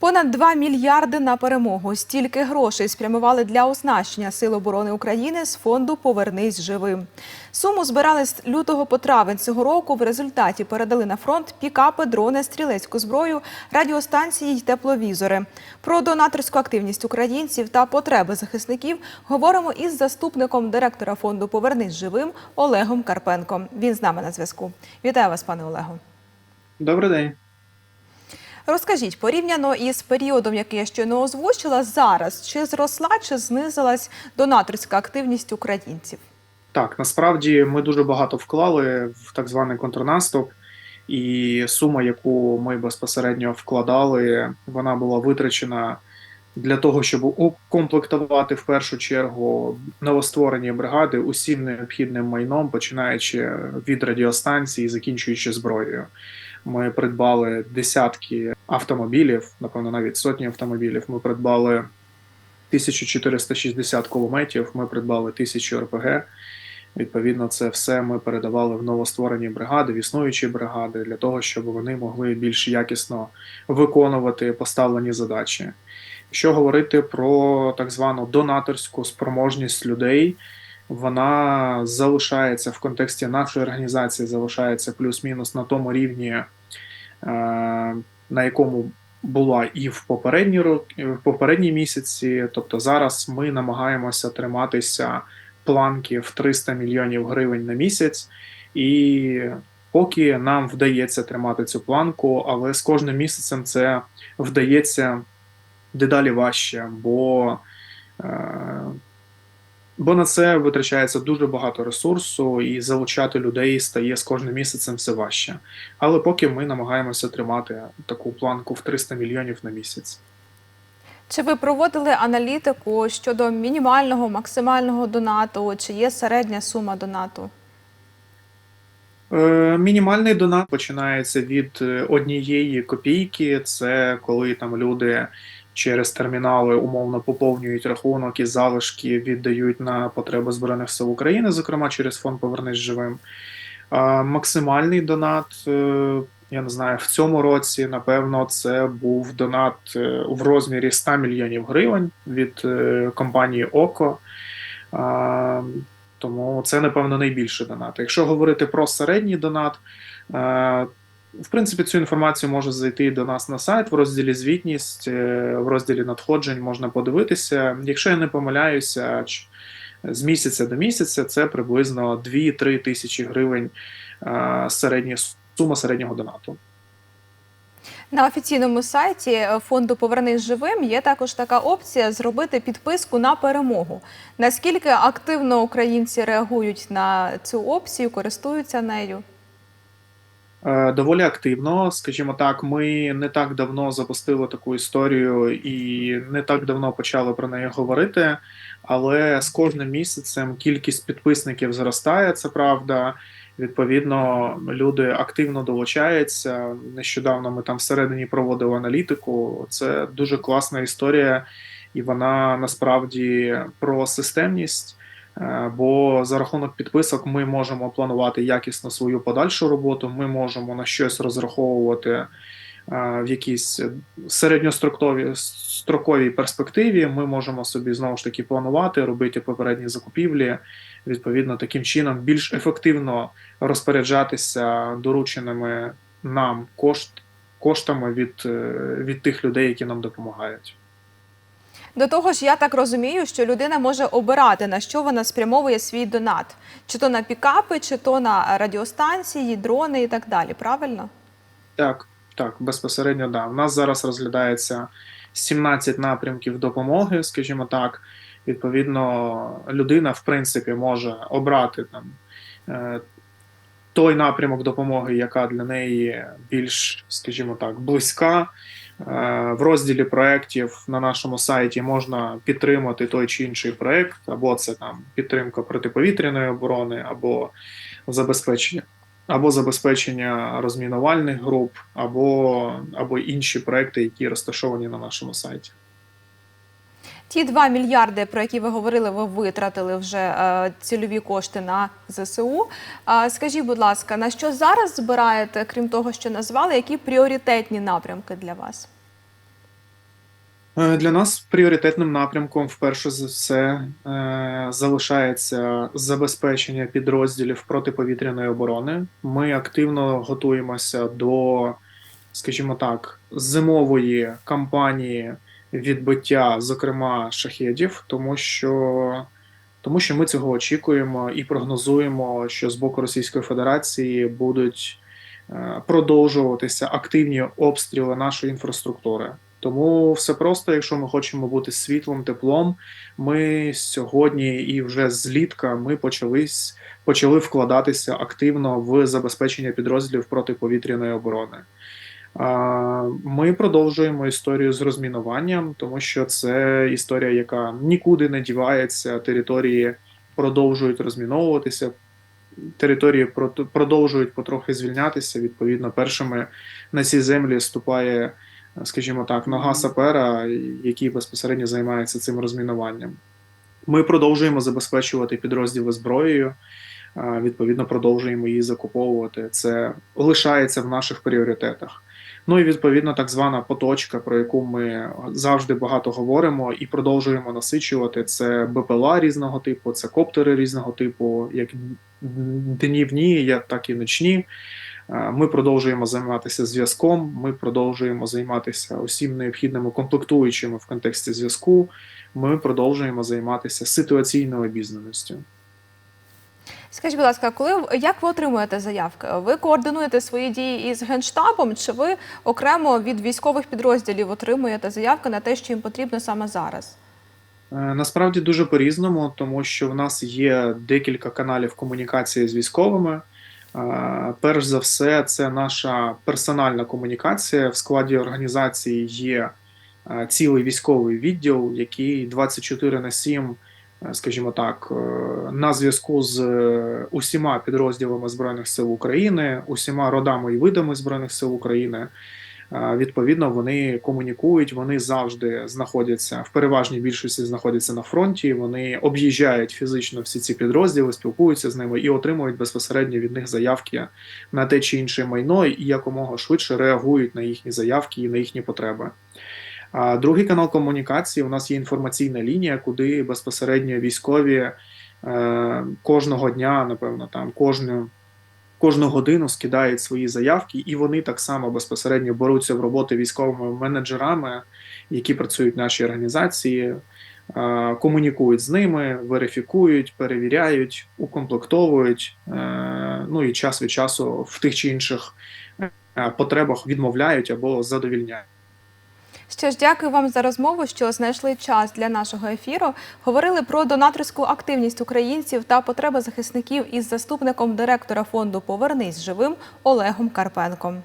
Понад 2 мільярди на перемогу. Стільки грошей спрямували для оснащення Сил оборони України з фонду Повернись живим. Суму збирали з лютого по травень цього року. В результаті передали на фронт пікапи, дрони, стрілецьку зброю, радіостанції й тепловізори. Про донаторську активність українців та потреби захисників говоримо із заступником директора фонду Повернись живим Олегом Карпенком. Він з нами на зв'язку. Вітаю вас, пане Олегу. Добрий день. Розкажіть, порівняно із періодом, який я щойно озвучила, зараз чи зросла, чи знизилась донаторська активність українців? Так, насправді ми дуже багато вклали в так званий контрнаступ, і сума, яку ми безпосередньо вкладали, вона була витрачена для того, щоб укомплектувати в першу чергу новостворені бригади усім необхідним майном, починаючи від радіостанції, закінчуючи зброєю. Ми придбали десятки автомобілів, напевно, навіть сотні автомобілів. Ми придбали 1460 кулеметів, ми придбали 1000 РПГ. Відповідно, це все ми передавали в новостворені бригади, в існуючі бригади, для того, щоб вони могли більш якісно виконувати поставлені задачі. Якщо говорити про так звану донаторську спроможність людей, вона залишається в контексті нашої організації, залишається плюс-мінус на тому рівні, е, на якому була і в попередні роки, в попередні місяці. Тобто зараз ми намагаємося триматися планки в 300 мільйонів гривень на місяць, і поки нам вдається тримати цю планку, але з кожним місяцем це вдається дедалі важче, бо, е, бо на це витрачається дуже багато ресурсу, і залучати людей стає з кожним місяцем все важче. Але поки ми намагаємося тримати таку планку в 300 мільйонів на місяць. Чи ви проводили аналітику щодо мінімального, максимального донату? Чи є середня сума донату? Е, Мінімальний донат починається від е, однієї копійки. Це коли там люди через термінали умовно поповнюють рахунок і залишки віддають на потреби Збройних сил України, зокрема через фонд Повернись живим. Максимальний донат, е, я не знаю, в цьому році, напевно, це був донат е, в розмірі 100 мільйонів гривень від е, компанії ОКО. Тому це, напевно, найбільший донат. Якщо говорити про середній донат, в принципі, цю інформацію може зайти до нас на сайт в розділі звітність, е, в розділі надходжень можна подивитися. Якщо я не помиляюся, з місяця до місяця це приблизно 2-3 тисячі гривень середня сума середнього донату. На офіційному сайті е, фонду Повернись живим є також така опція зробити підписку на перемогу. Наскільки активно українці реагують на цю опцію, користуються нею? Е, Доволі активно, скажімо так, ми не так давно запустили таку історію і не так давно почали про неї говорити. Але з кожним місяцем кількість підписників зростає, це правда. Відповідно, люди активно долучаються. Нещодавно ми там всередині проводили аналітику. Це дуже класна історія, і вона насправді про системність. Е, Бо за рахунок підписок ми можемо планувати якісно свою подальшу роботу. Ми можемо на щось розраховувати е, в якійсь середньостроковій строковій перспективі. Ми можемо собі знову ж таки планувати, робити попередні закупівлі. Відповідно, таким чином більш ефективно розпоряджатися дорученими нам кошт, коштами від, е, від тих людей, які нам допомагають. До того ж, я так розумію, що людина може обирати, на що вона спрямовує свій донат, чи то на пікапи, чи то на радіостанції, дрони і так далі. Правильно? Так, так, безпосередньо, да. У нас зараз розглядається 17 напрямків допомоги, скажімо так. Відповідно, людина, в принципі, може обрати там е, той напрямок допомоги, яка для неї більш, скажімо так, близька. Е, В розділі проєктів на нашому сайті можна підтримати той чи інший проєкт, або це там підтримка протиповітряної оборони, або забезпечення або забезпечення розмінувальних груп, або, або інші проекти, які розташовані на нашому сайті. Ті 2 мільярди, про які ви говорили, ви витратили вже е, цільові кошти на ЗСУ. Е, скажіть, будь ласка, на що зараз збираєте, крім того, що назвали, які пріоритетні напрямки для вас? Е, Для нас пріоритетним напрямком, вперше за все, залишається забезпечення підрозділів протиповітряної оборони. Ми активно готуємося до, скажімо так, зимової кампанії відбиття, зокрема, шахедів, тому що, тому що ми цього очікуємо і прогнозуємо, що з боку Російської Федерації будуть е, продовжуватися активні обстріли нашої інфраструктури. Тому все просто, якщо ми хочемо бути світлом, теплом, ми сьогодні і вже злітка ми почались, почали вкладатися активно в забезпечення підрозділів протиповітряної оборони. Ми продовжуємо історію з розмінуванням, тому що це історія, яка нікуди не дівається. Території продовжують розміновуватися, території продовжують потрохи звільнятися. Відповідно, першими на ці землі ступає скажімо так, нога сапера, який безпосередньо займається цим розмінуванням. Ми продовжуємо забезпечувати підрозділи зброєю. Відповідно, продовжуємо її закуповувати. Це лишається в наших пріоритетах. Ну і відповідно так звана поточка, про яку ми завжди багато говоримо і продовжуємо насичувати. Це БПЛА різного типу, це коптери різного типу, як днівні, так і ночні. Е, Ми продовжуємо займатися зв'язком. Ми продовжуємо займатися усім необхідними комплектуючими в контексті зв'язку. Ми продовжуємо займатися ситуаційною обізнаністю. Скажіть, будь ласка, коли як ви отримуєте заявки? Ви координуєте свої дії із генштабом, чи ви окремо від військових підрозділів отримуєте заявки на те, що їм потрібно саме зараз? Е, Насправді дуже по-різному, тому що в нас є декілька каналів комунікації з військовими. Е, Перш за все, це наша персональна комунікація. В складі організації є е, цілий військовий відділ, який 24 на 7, е, скажімо так, е, на зв'язку з е, усіма підрозділами Збройних сил України, усіма родами і видами Збройних сил України. Е, Відповідно, вони комунікують, вони завжди знаходяться в переважній більшості знаходяться на фронті. Вони об'їжджають фізично всі ці підрозділи, спілкуються з ними і отримують безпосередньо від них заявки на те чи інше майно, і якомога швидше реагують на їхні заявки і на їхні потреби. А другий канал комунікації у нас є інформаційна лінія, куди безпосередньо військові е, кожного дня, напевно, там кожну кожну годину скидають свої заявки, і вони так само безпосередньо беруться в роботи військовими менеджерами, які працюють в нашій організації, е, комунікують з ними, верифікують, перевіряють, укомплектовують. е, Ну і час від часу в тих чи інших е, потребах відмовляють або задовільняють. Що ж, дякую вам за розмову, що знайшли час для нашого ефіру. Говорили про донаторську активність українців та потреби захисників із заступником директора фонду Повернись живим Олегом Карпенком.